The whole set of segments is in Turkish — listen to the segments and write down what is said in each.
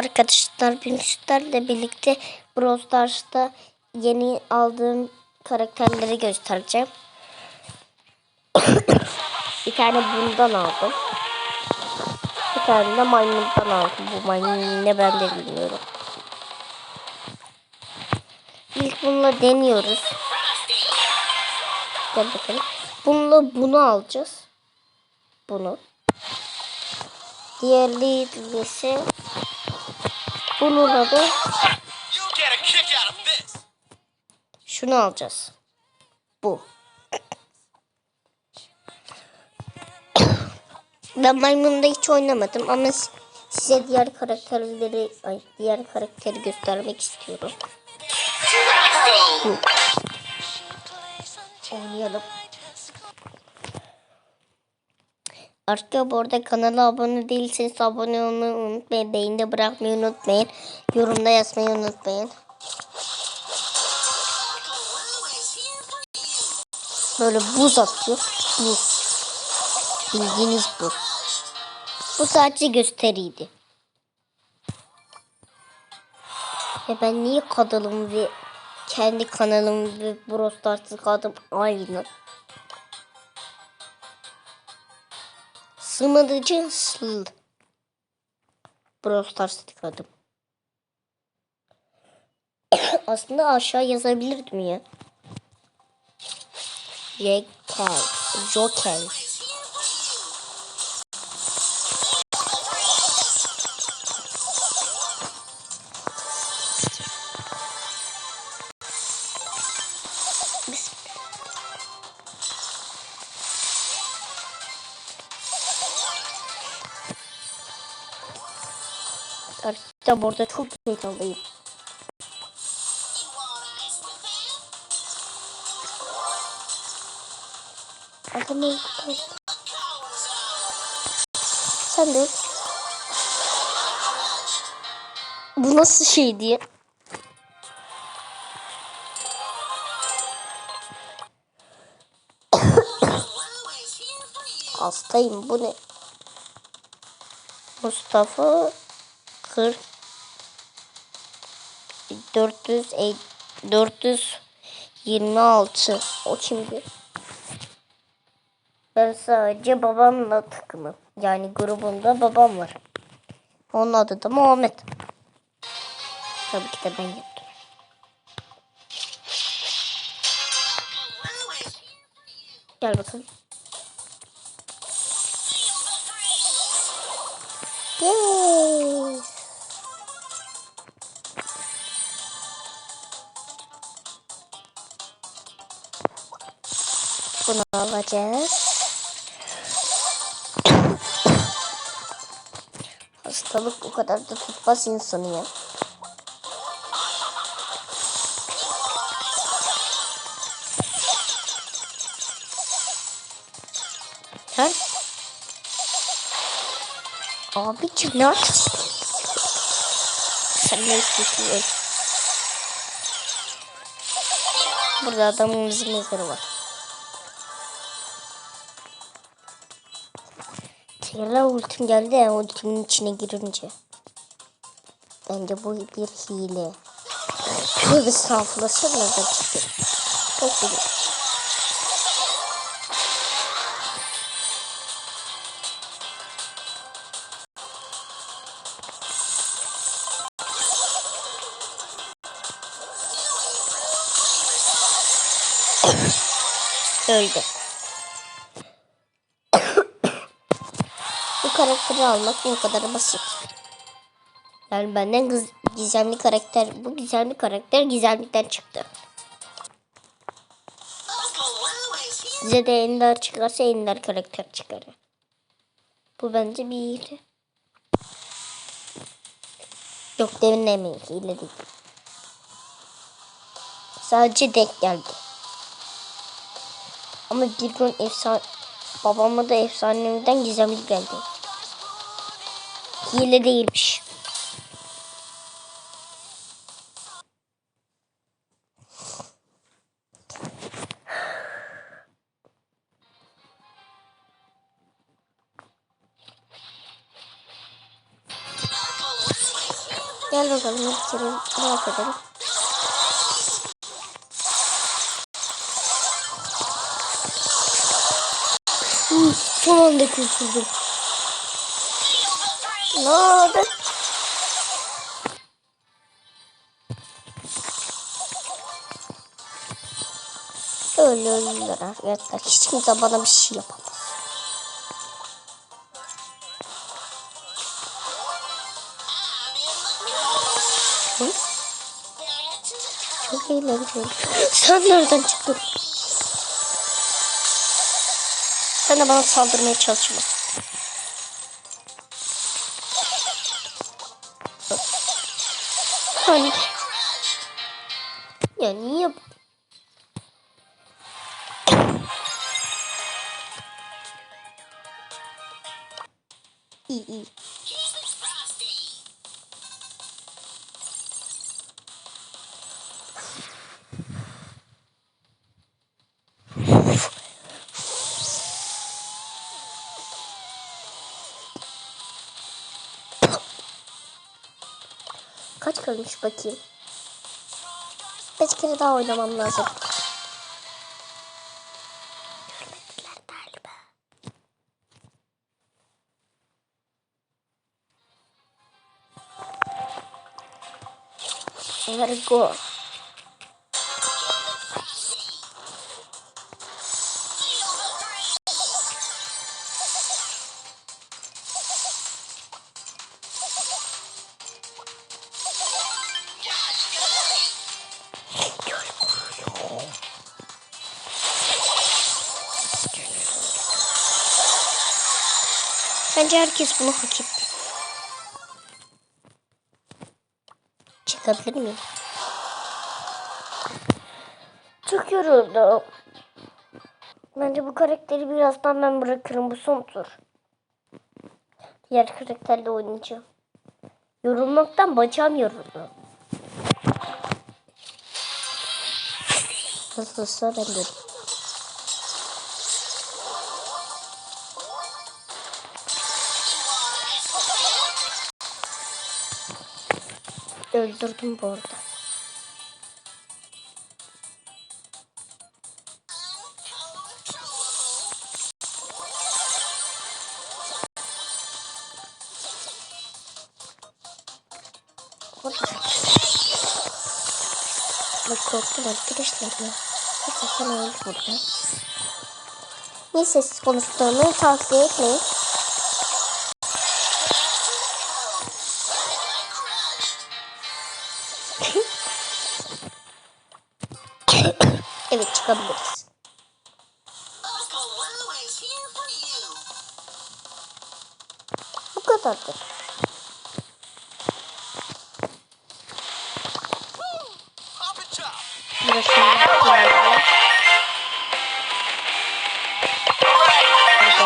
Arkadaşlar Bimşutlarla birlikte Brawl Stars'ta yeni aldığım karakterleri göstereceğim. bir tane bundan aldım. Bir tane de maymundan aldım. Bu maymun ne ben de bilmiyorum. İlk bununla deniyoruz. Gel bakalım. Bununla bunu alacağız. Bunu. Diğerleri ise bununla da You get a kick out of this. şunu alacağız. Bu. Ben maymunda hiç oynamadım ama size diğer karakterleri, ay diğer karakteri göstermek istiyorum. Bu. Oynayalım. Arkadaşlar bu arada kanala abone değilseniz abone olmayı unutmayın. Beğeni bırakmayı unutmayın. Yorumda yazmayı unutmayın. Böyle buz atıyor. Buz. Bildiğiniz bu. Bu sadece gösteriydi. Ya ben niye kadalım ve kendi kanalım ve Brawl Stars'ı kadım aynı. Sığmadıcı sıl. Brawl Stars tıkladım. Aslında aşağı yazabilirdim ya. Joker. Joker. Arkadaşlar burada çok heyecanlıyım. Adamı Sen de Bu nasıl şey diye Hastayım bu ne? Mustafa 40 400 e- 426 o kimdi? Ben sadece babamla takımım. Yani grubumda babam var. Onun adı da Muhammed. Tabii ki de ben yaptım. Gel bakalım. Bunu alacağız. Hastalık o kadar da tutmaz insanı ya. Abicim ne yapıyorsun? Sen ne istiyorsun? Burada adamımızın mezarı var. Tekrar ultim geldi ya ultimin içine girince. Bence bu bir hile. Şöyle bir saflasana da çıkıyor. Çok iyi. Öldü. Karakteri almak bu kadar basit. Yani benden giz- gizemli karakter, bu gizemli karakter gizemlikten çıktı. Size de Ender çıkarsa Ender karakter çıkar. Bu bence bir hile. Yok denemeyin hile değil. Sadece denk geldi. Ama bir gün efsane babama da efsanemden gizemli geldi. Hile değilmiş. Gel bakalım bir kere rahat edelim. Uf, son anda kurtuldum. Ne oldu? Öyle ölürler arkadaşlar. Hiç kimse bana bir şey yapamaz. Hı? Çok eğlenceli. Sen nereden çıktın? Sen de bana saldırmaya çalışma. Hani? Ya niye? İyi Kaç kalmış bakayım. Beş kere daha oynamam lazım. Görmediler galiba. Go. Bence herkes bunu hak etti. Çıkabilir miyim? Çok yoruldum. Bence bu karakteri birazdan ben bırakırım. Bu son tur. Diğer karakterle oynayacağım. Yorulmaktan bacağım yoruldu. Nasılsa ben de. Öldürdüm bu arada. Bak korktum arkadaşlar ya. Neyse sen öldü burada. Niye sessiz konuştuğumu tavsiye etmeyin.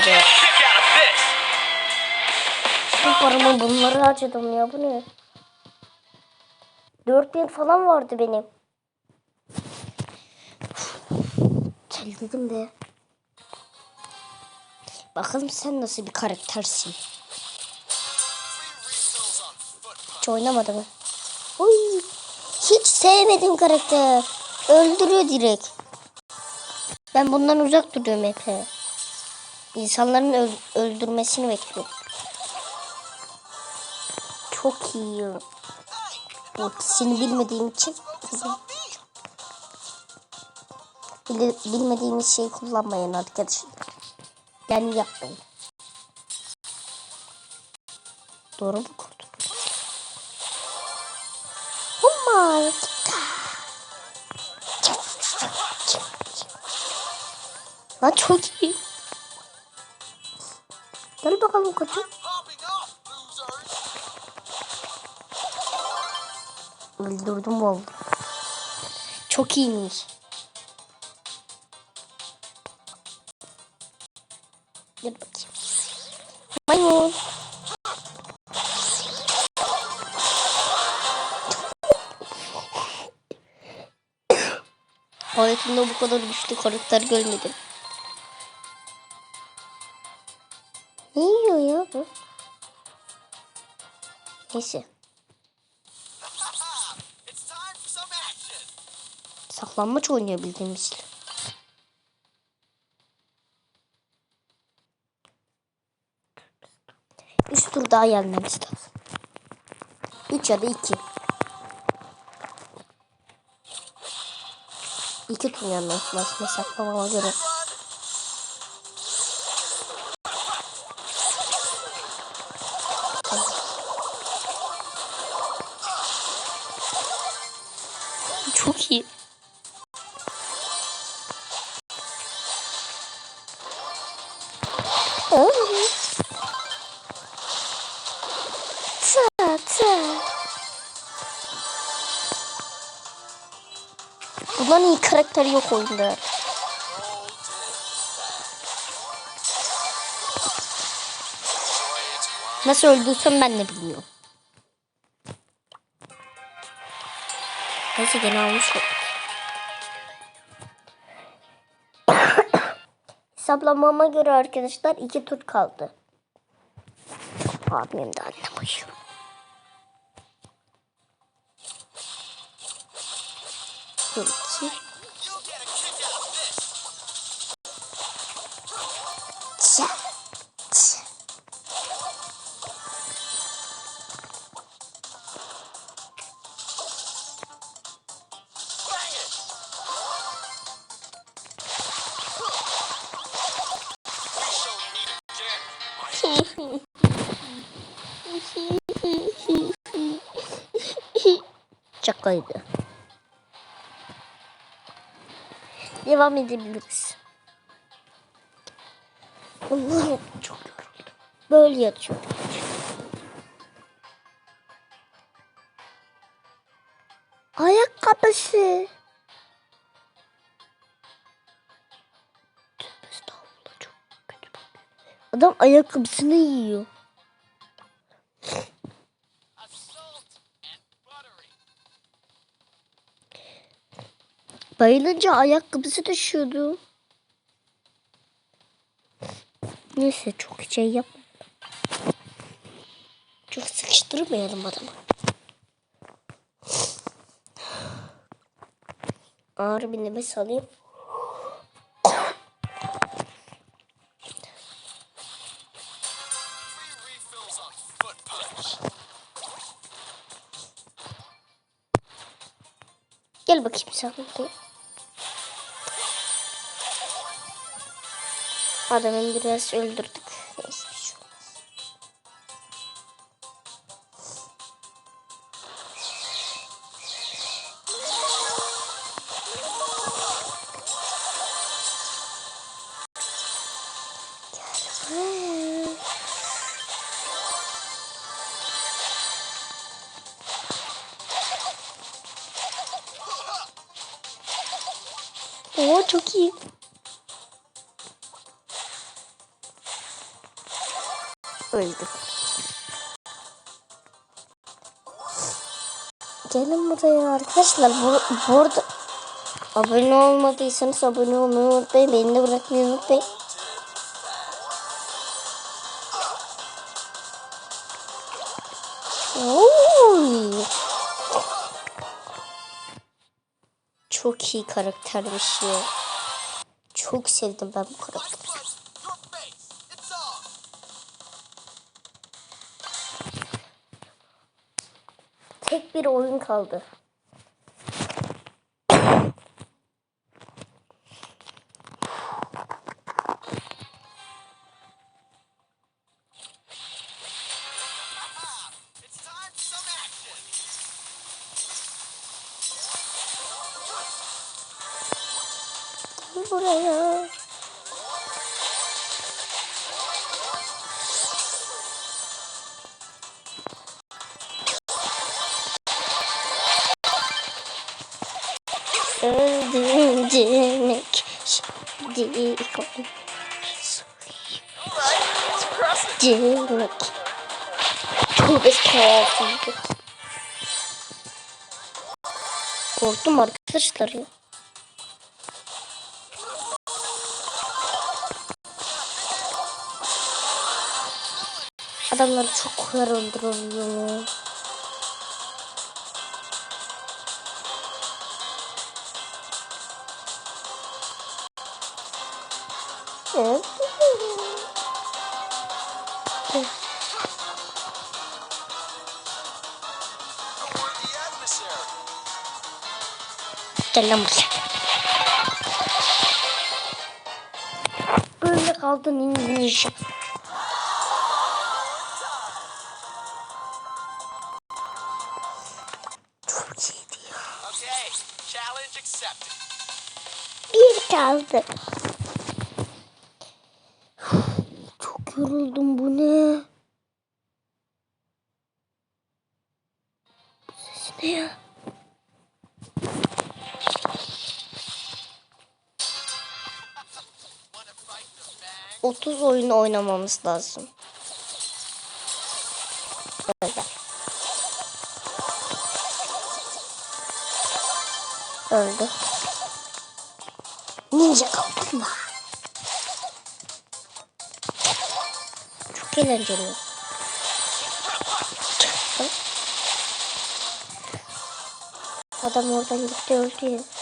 You get a kick out of this. Bu paramı bunları harcadım ya bu ne? 4000 falan vardı benim. Terledim de. Bakalım sen nasıl bir karaktersin. Hiç oynamadı? Oy, hiç sevmedim karakter. Öldürüyor direkt. Ben bundan uzak duruyorum hep. İnsanların öl- öldürmesini bekliyorum. Çok iyi. Bu ikisini bilmediğim için Bili- bilmediğimiz şeyi kullanmayın arkadaşlar. Yani yapmayın. Doğru mu kurdum? Humma. Lan çok iyi. Gel bakalım koçum. Öldürdüm oldu. Çok iyiymiş. Gel bakayım. Maymun. Hayatımda bu kadar güçlü karakter görmedim. oynuyor ya bu? Neyse. Saklanmaç oynuyor bildiğimiz. Üç tur daha gelmemiz lazım. Üç ya da iki. İki tur gelmemiz lazım. Saklamama göre. Ta. Bundan iyi karakteri yok oyunda. Nasıl öldürsem ben de bilmiyorum. Neyse gene almış olduk. Hesaplamama göre arkadaşlar iki tur kaldı. Abim de annem. そっち？じゃちフフフフフフ。ちゃっかいだ。Devam edebiliriz. Allah çok yoruldum. Böyle yatıyorum. Ayakkabısı. Adam ayakkabısını yiyor. Bayılınca ayakkabısı düşüyordu. Neyse çok şey yap. Çok sıkıştırmayalım adamı. Ağır bir nefes alayım. Gel bakayım sen Adamı biraz öldürdük. Neyse bir şey olmaz. Oo çok iyi. Öldü. Gelin buraya arkadaşlar. Bu, burada abone olmadıysanız abone olmayı unutmayın. Beni de bırakmayı unutmayın. Çok iyi karaktermiş ya. Çok sevdim ben bu karakteri. Bir oyun kaldı. Öldürecek şimdi It's impressive. Cemek. Tövbe estağfurullah. Korktum arkadaşlar ya. Adamları çok kolay öldürüyor. Gel lan buraya. Böyle kaldın ninja. Çok iyiydi ya. Okay, challenge accepted. Bir kaldı. Çok yoruldum bu ne? Oynamamız lazım. Öyle. Öldü. Ninja kaplumbağa. Çok eğlenceli. Adam oradan gitti öldü ya.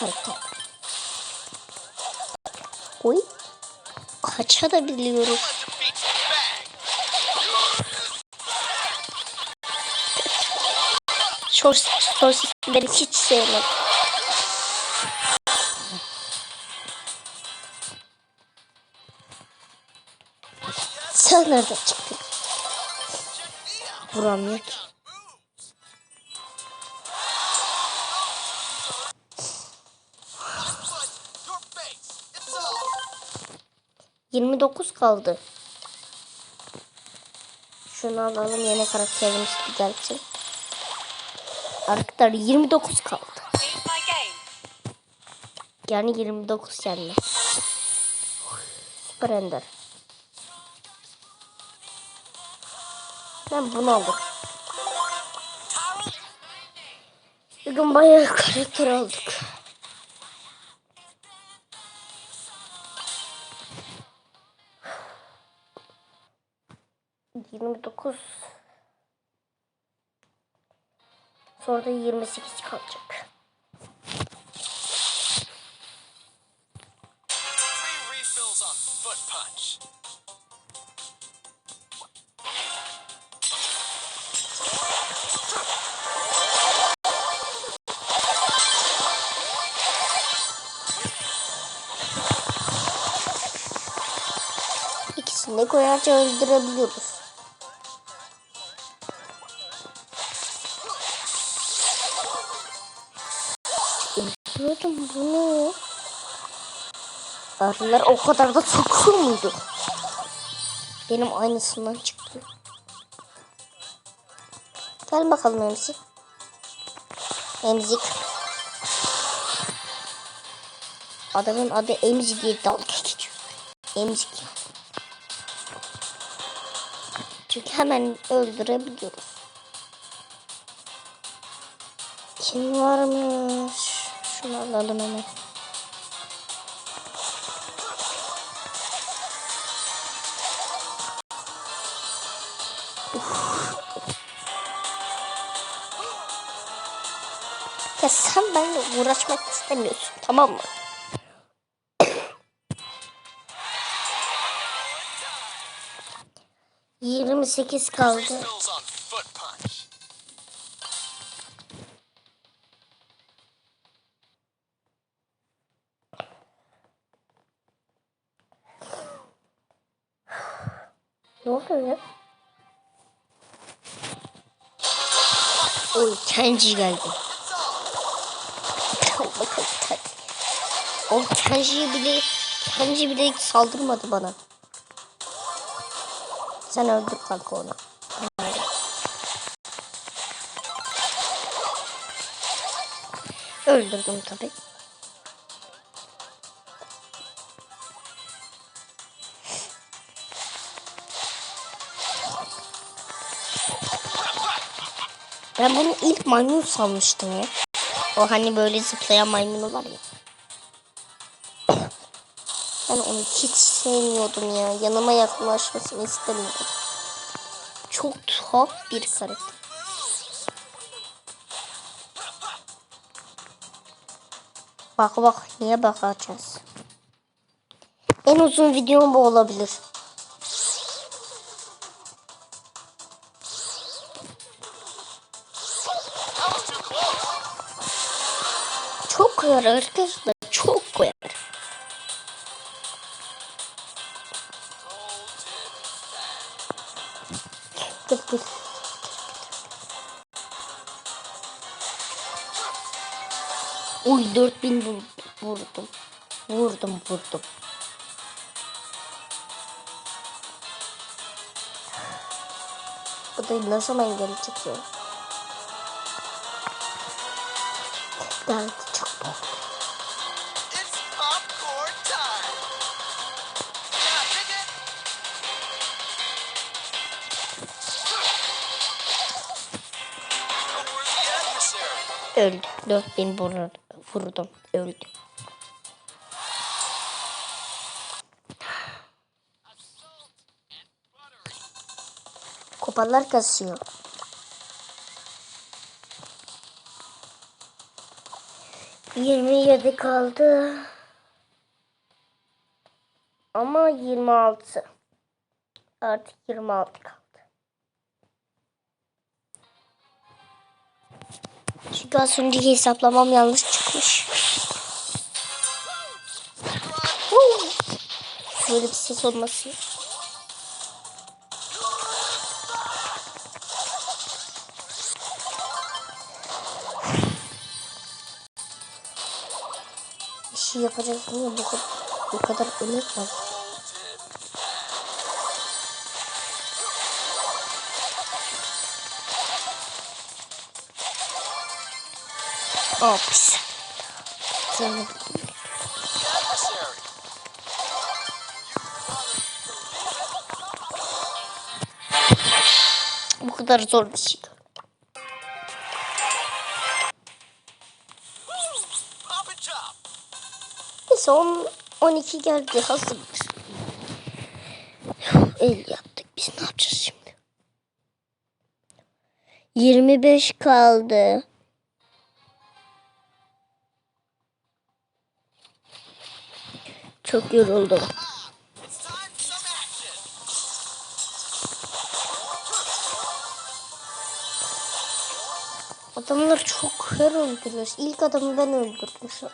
Karakter. Oy. Kaça da biliyorum. Short sistemleri hiç sevmem. Sen nereden çıktın? Vuramıyor ki. 29 kaldı. Şunu alalım yeni karakterimiz düzeltsin. Arkadaşlar 29 kaldı. Yani 29 yani. Süper Ender. Ben bunu aldım. Bugün bayağı karakter aldık. Yirmi dokuz. Sonra da yirmi sekiz kalacak. İkisini de koyarca öldürebiliyoruz. Arılar o kadar da sokur muydu? Benim aynısından çıktı. Gel bakalım Emzik. Emzik. Adamın adı Emzik diye dalga geçiyor. Emzik. Çünkü hemen öldürebiliyoruz. Kim varmış? Şunu alalım hemen. Uğraşmak istemiyorsun tamam mı? Yirmi sekiz kaldı. Ne oluyor ya? Oy Kenji geldi. Bakalım tabii. O Kenji bile Kenji bile saldırmadı bana. Sen öldür kanka onu. Öldürdüm tabii. Ben bunu ilk maymun sanmıştım ya. O hani böyle zıplayan maymun var ya. Ben onu hiç sevmiyordum ya. Yanıma yaklaşmasını istemiyordum. çok tuhaf bir karakter. Bak bak niye bakacağız? En uzun videom bu olabilir. Çok arkadaşlar. Uy 4000 vur- vurdum. Vurdum vurdum. Bu da zaman gelecek ya? Evet çok adversary. Öldü. 4000 vur- vurdum. Öldü. Kupalar kasıyor. Yirmi yedi kaldı. Ama yirmi altı. Artık yirmi altı kaldı. Çünkü az önceki hesaplamam yanlış çıkmış. Huu! Böyle bir ses olması. Bir şey yapacağız. Niye bu kadar, bu kadar emek var? Oh Adversary. bu kadar zor bir şey. Neyse 10, 12 geldi hazırdır. El yaptık biz ne yapacağız şimdi? 25 kaldı. Çok yoruldum. Adamlar çok her öldürüyor. İlk adamı ben an.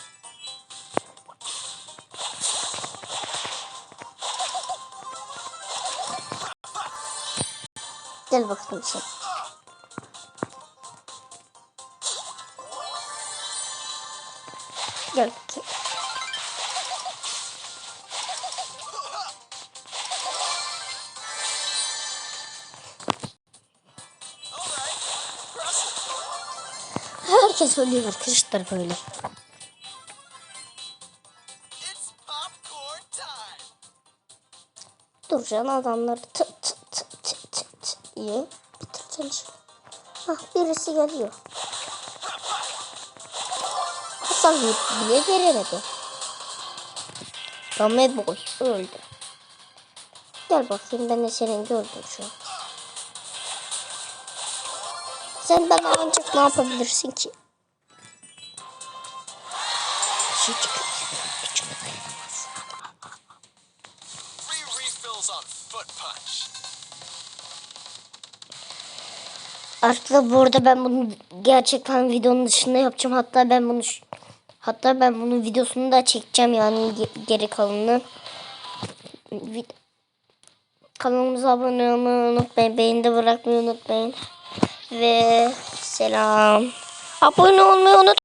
Gel bakalım sen. Herkes ölüyor arkadaşlar böyle. Duracaksın adamları tıt tıt tıt tıt tıt tıt diye bitireceksin. Hah birisi geliyor. Hasan bile veremedi. Rame boy öldü. Gel bakayım ben de senin gördüm şu an. Sen bana ancak ne yapabilirsin ki? Arkadaşlar bu arada ben bunu gerçekten videonun dışında yapacağım. Hatta ben bunu hatta ben bunun videosunu da çekeceğim yani ge- geri kalanını. Kanalımıza abone olmayı unutmayın. Beğeni bırakmayı unutmayın. Ve selam. Abone olmayı unutmayın.